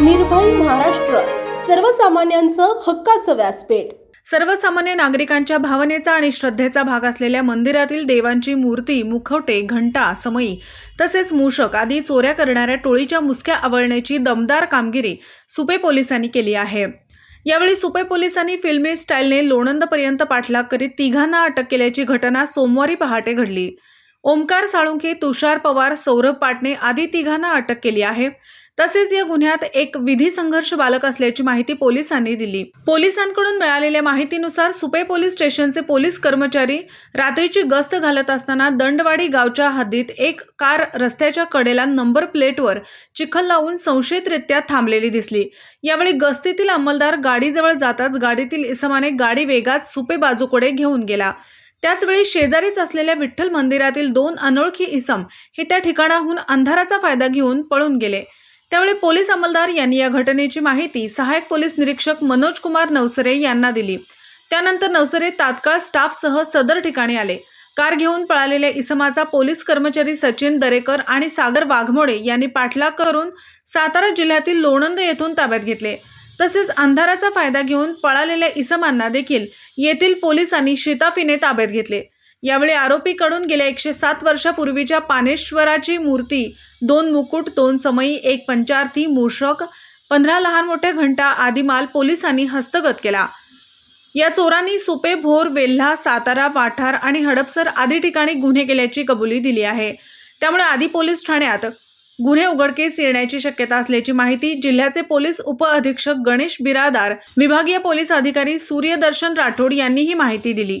निर्भय महाराष्ट्र. सर्वसामान्यांचं हक्काचं व्यासपीठ. सर्वसामान्य नागरिकांच्या भावनेचा आणि श्रद्धेचा भाग असलेल्या मंदिरातील देवांची मूर्ती मुखवटे घंटा समई तसेच मूषक आदी चोऱ्या करणाऱ्या टोळीच्या मुसक्या आवळण्याची दमदार कामगिरी सुपे पोलिसांनी केली आहे. यावेळी सुपे पोलिसांनी फिल्मी स्टाईलने लोणंदपर्यंत पाठलाग करीत तिघांना अटक केल्याची घटना सोमवारी पहाटे घडली. ओमकार साळुंखे तुषार पवार सौरभ पाटणे आदी तिघांना अटक केली आहे. तसेच या गुन्ह्यात एक विधी संघर्ष बालक असल्याची माहिती पोलिसांनी दिली. पोलिसांकडून मिळालेल्या माहितीनुसार सुपे पोलीस स्टेशनचे पोलीस कर्मचारी रात्रीची गस्त घालत असताना दंडवाडी गावच्या हद्दीत एक कार रस्त्याच्या कडेला नंबर प्लेटवर चिखल लावून संशयितरित्या थांबलेली दिसली. यावेळी गस्तीतील अंमलदार गाडीजवळ जाताच गाडीतील इसमाने गाडी वेगात सुपे बाजूकडे घेऊन गेला. त्याचवेळी शेजारीच असलेल्या विठ्ठल मंदिरातील दोन अनोळखी इसम हे त्या ठिकाणाहून अंधाराचा फायदा घेऊन पळून गेले. त्यावेळी पोलीस अंमलदार यांनी या घटनेची माहिती सहाय्यक पोलीस निरीक्षक मनोज कुमार नवसरे यांना दिली. त्यानंतर नवसरे तात्काळ स्टाफसह सदर ठिकाणी आले. कार घेऊन पळालेल्या इसमाचा पोलीस कर्मचारी सचिन दरेकर आणि सागर वाघमोडे यांनी पाठलाग करून सातारा जिल्ह्यातील लोणंद येथून ताब्यात घेतले. तसेच अंधाराचा फायदा घेऊन पळालेल्या इसमांना देखील येथील पोलिसांनी शिताफीने ताब्यात घेतले. यावेळी आरोपीकडून गेल्या एकशे सात वर्षापूर्वीच्या पानेश्वराची मूर्ती दोन मुकुट दोन समई एक पंचार्थी मूषक पंधरा लहान मोठ्या घंटा आदी माल पोलिसांनी हस्तगत केला. या चोरांनी सुपे भोर वेल्हा सातारा वाठार आणि हडपसर आदी ठिकाणी गुन्हे केल्याची कबुली दिली आहे. त्यामुळे आदी पोलीस ठाण्यात गुन्हे उघडकीस येण्याची शक्यता असल्याची माहिती जिल्ह्याचे पोलीस उपअधीक्षक गणेश बिरादार विभागीय पोलीस अधिकारी सूर्यदर्शन राठोड यांनी ही माहिती दिली.